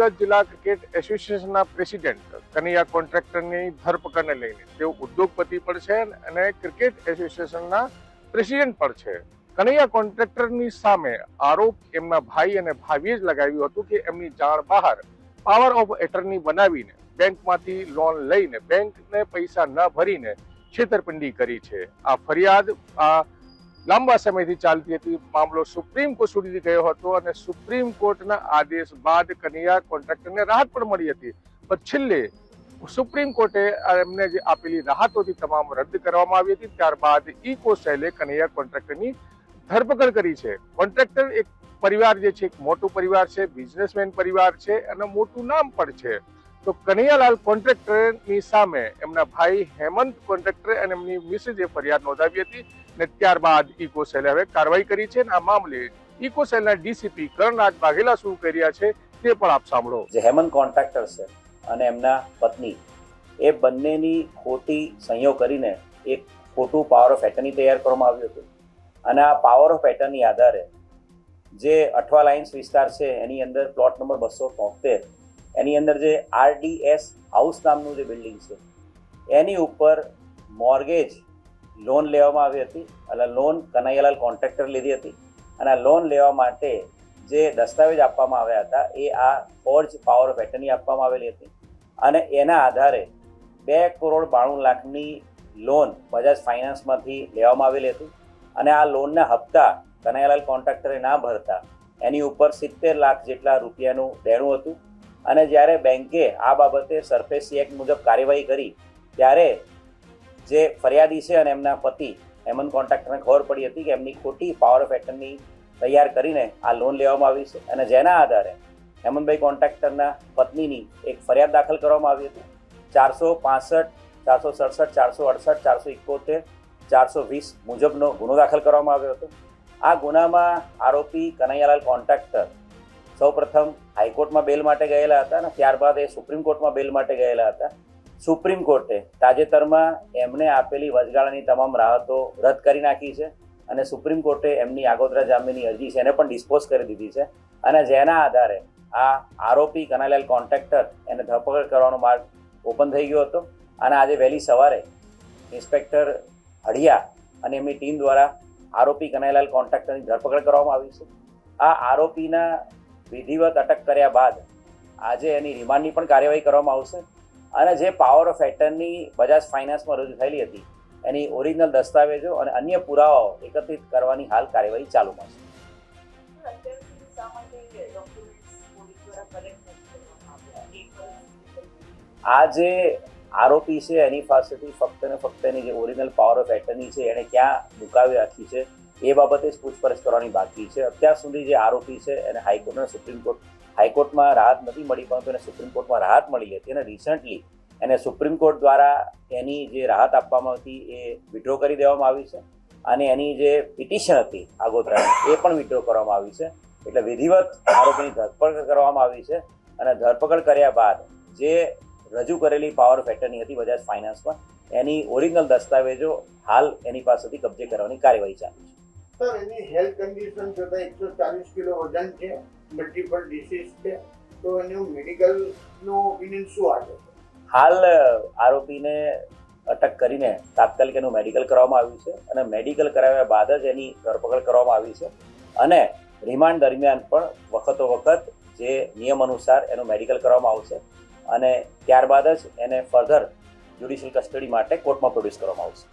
સુરત જિલ્લા ક્રિકેટ એસોસિએશનના પ્રેસિડેન્ટ કનૈયા કોન્ટ્રાક્ટરની ધરપકડને લઈને તેઓ ઉદ્યોગપતિ પણ છે અને ક્રિકેટ એસોસિએશનના પ્રેસિડેન્ટ પણ છે. કનૈયા કોન્ટ્રાક્ટરની સામે આરોપ એમના ભાઈ અને ભાભીએ જ લગાવ્યું હતું કે એમની જાણ બહાર પાવર ઓફ એટર્ની બનાવીને બેંકમાંથી લોન લઈને બેંકને પૈસા ન ભરીને છેતરપિંડી કરી છે. આ ફરિયાદ આ લાંબા સમયથી ચાલતી હતી મામલો સુપ્રીમ કોર્ટ સુધી ગયો હતો અને સુપ્રીમ કોર્ટના આદેશ બાદ કનૈયા કોન્ટ્રાક્ટરને રાહત પણ મળી હતી. પણ છેલ્લે સુપ્રીમ કોર્ટે એમને જે આપેલી રાહતો હતી તમામ રદ કરવામાં આવી હતી. ત્યારબાદ ઇકો સેલે કનૈયા કોન્ટ્રાક્ટરની ધરપકડ કરી છે. કોન્ટ્રાક્ટર એક પરિવાર જે છે, એક મોટું પરિવાર છે, બિઝનેસમેન પરિવાર છે અને મોટું નામ પણ છે. તો કનૈયાલાલ કોન્ટ્રાક્ટરની સામે એમના ભાઈ હેમંત કોન્ટ્રાક્ટરે અને એમની મિસેજે ફરિયાદ નોંધાવી હતી ને ત્યારબાદ ઇકો સેલે હવે કાર્યવાહી કરી છે અને આ મામલે ઇકો સેલના ડીસીપી કરણરાજ વાઘેલા શું કરી રહ્યા છે તે પણ આપ સાંભળો. જે હેમંત કોન્ટ્રાક્ટર છે અને એમના પત્ની, એ બંનેની ખોટી સંયોગ કરીને એક ખોટું પાવર ઓફ એટર્ની તૈયાર કરવામાં આવ્યું હતું. અને આ પાવર ઓફ એટર્ની આધારે જે અઠવા લાઇન્સ વિસ્તાર છે એની અંદર પ્લોટ નંબર બસો તોતેર એની અંદર જે આરડીએસ હાઉસ નામનું જે બિલ્ડિંગ છે, એની ઉપર મોર્ગેજ લોન લેવામાં આવી હતી. એટલે લોન કનૈયાલાલ કોન્ટ્રાક્ટર લીધી હતી અને આ લોન લેવા માટે જે દસ્તાવેજ આપવામાં આવ્યા હતા, એ આ ફોર્જ પાવર ઓફ એટર્ની આપવામાં આવેલી હતી. અને એના આધારે બે કરોડ બાણું લાખની લોન બજાજ ફાઇનાન્સમાંથી લેવામાં આવેલી હતી. અને આ લોનના હપ્તા કનૈયાલાલ કોન્ટ્રાક્ટરે ના ભરતા, એની ઉપર સિત્તેર લાખ જેટલા રૂપિયાનું દેણું હતું. અને જ્યારે બેંકે આ બાબતે સરફેસી એક્ટ મુજબ કાર્યવાહી કરી, ત્યારે જે ફરિયાદી છે અને એમના પતિ હેમંત કોન્ટ્રાક્ટરને ખબર પડી હતી કે એમની ખોટી પાવર ઓફ એટર્ની તૈયાર કરીને આ લોન લેવામાં આવી છે. અને જેના આધારે હેમંતભાઈ કોન્ટ્રાક્ટરના પત્નીની એક ફરિયાદ દાખલ કરવામાં આવી હતી. ચારસો પાસઠ, ચારસો સડસઠ, ચારસો અડસઠ, ચારસો એકોતેર ચારસો વીસ મુજબનો ગુનો દાખલ કરવામાં આવ્યો હતો. આ ગુનામાં આરોપી કનૈયાલાલ કોન્ટ્રાક્ટર સૌપ્રથમ હાઈકોર્ટમાં બેલ માટે ગયેલા હતા અને ત્યારબાદ એ સુપ્રીમ કોર્ટમાં બેલ માટે ગયેલા હતા. સુપ્રીમ કોર્ટે તાજેતરમાં એમને આપેલી વચગાળાની તમામ રાહતો રદ કરી નાખી છે અને સુપ્રીમ કોર્ટે એમની આગોતરા જામીનની અરજી છે એને પણ ડિસ્પોઝ કરી દીધી છે. અને જેના આધારે આ આરોપી કનાલાલ કોન્ટ્રાક્ટર એને ધરપકડ કરવાનો માર્ગ ઓપન થઈ ગયો હતો અને આજે વહેલી સવારે ઇન્સ્પેક્ટર હળિયા અને એમની ટીમ દ્વારા આરોપી કનાલાલ કોન્ટ્રાક્ટરની ધરપકડ કરવામાં આવી છે. આ આરોપીના વિધિવત અટક કર્યા બાદ આજે એની રિમાન્ડની પણ કાર્યવાહી કરવામાં આવશે. અને જે પાવર ઓફ એટર્ની બજાજ ફાઇનાન્સમાં રજૂ થયેલી હતી, એની ઓરિજિનલ દસ્તાવેજો અને અન્ય પુરાવાઓ એકત્રિત કરવાની હાલ કાર્યવાહી ચાલુમાં છે. આ જે આરોપી છે, એની પાસેથી ફક્ત ને ફક્ત એની જે ઓરિજિનલ પાવર ઓફ એટર્ની છે એણે ક્યાં મુકાવી રાખી છે એ બાબતે જ પૂછપરછ કરવાની બાકી છે. અત્યાર સુધી જે આરોપી છે એને હાઈકોર્ટ અને સુપ્રીમ કોર્ટ હાઈકોર્ટમાં રાહત નથી મળી, પરંતુ એને સુપ્રીમ કોર્ટમાં રાહત મળી હતી અને રિસન્ટલી એને સુપ્રીમ કોર્ટ દ્વારા એની જે રાહત આપવામાં હતી એ વિડ્રો કરી દેવામાં આવી છે અને એની જે પિટિશન હતી આગોતરાની એ પણ વિડ્રો કરવામાં આવી છે. એટલે વિધિવત આરોપીની ધરપકડ કરવામાં આવી છે અને ધરપકડ કર્યા બાદ જે રજૂ કરેલી પાવર ફેક્ટરની હતી બજાજ ફાઇનાન્સમાં એની ઓરિજિનલ દસ્તાવેજો હાલ એની પાસેથી કબજે કરવાની કાર્યવાહી ચાલુ છે. સર, એની હેલ્થ કન્ડિશન છતાં એકસો ચાલીસ કિલો વજન છે મલ્ટિપલ ડિસીઝ છે, તો એનું મેડિકલનો ઓપિનિયન શું આવે હાલ આરોપીને અટક કરીને તાત્કાલિક એનું મેડિકલ કરવામાં આવ્યું છે અને મેડિકલ કરાવ્યા બાદ જ એની ધરપકડ કરવામાં આવી છે અને રિમાન્ડ દરમિયાન પણ વખતો વખત જે નિયમ અનુસાર એનું મેડિકલ કરવામાં આવશે અને ત્યારબાદ જ એને ફર્ધર જ્યુડિશિયલ કસ્ટડી માટે કોર્ટમાં પ્રોડ્યુસ કરવામાં આવશે.